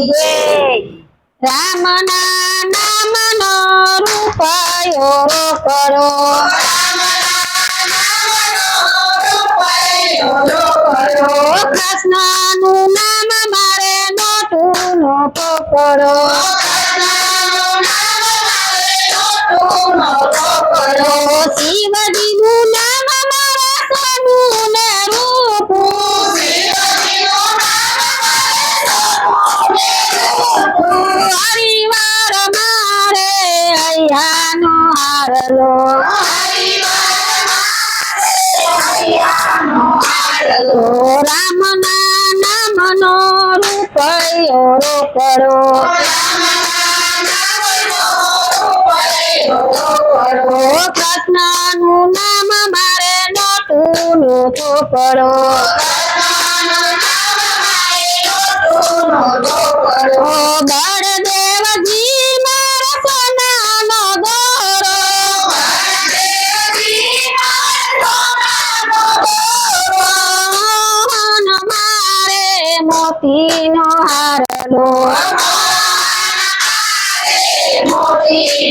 જય રામના નામનો રૂપાયો કરો કૃષ્ણનું નામ મારે નોટું નો પકડો હરિયાનો હારલો રામ ના નામ નો રૂપયો રોકડો પ્રશ્ન નું નામ મારે નોટું નો કરો બળ દે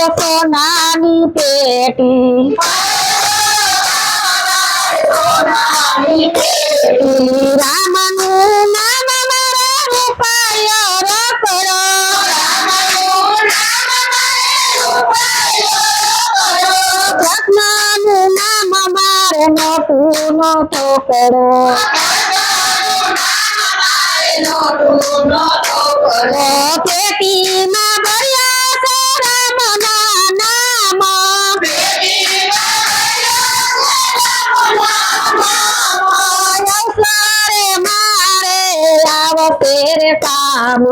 সোনালি পেটি রামনু নাম আমার উপায় রকর রত্নানু নাম আমার নতুন ঠোকর পেটি মা জগতের কাম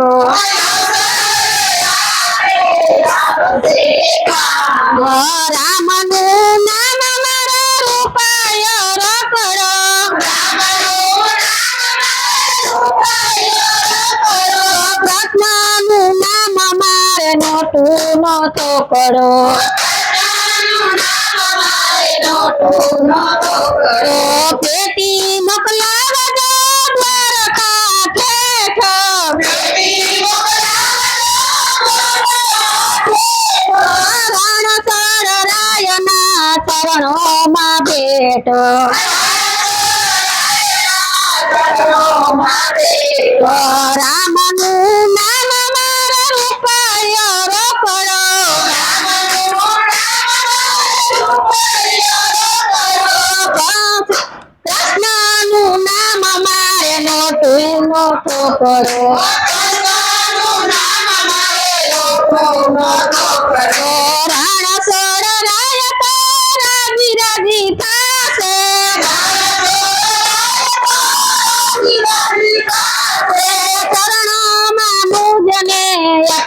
রামনু নাম আমার রূপায় কর রত্নানু নাম আমার নটু নত কর নটু নত কর ಮಾತೆಟೋ ರಾಮನು ನಾಮ ಮಾರ ರೂಪಾಯೋರೋ ಕೊಡೋ ಕೃಷ್ಣನು ನಾಮ ಮಾರೆ ನೋಟು ನೋಟು ಕೊಡೋ ಕೃಷ್ಣನು ನಾಮ ಮಾರೆ ನೋಟು ನೋಟು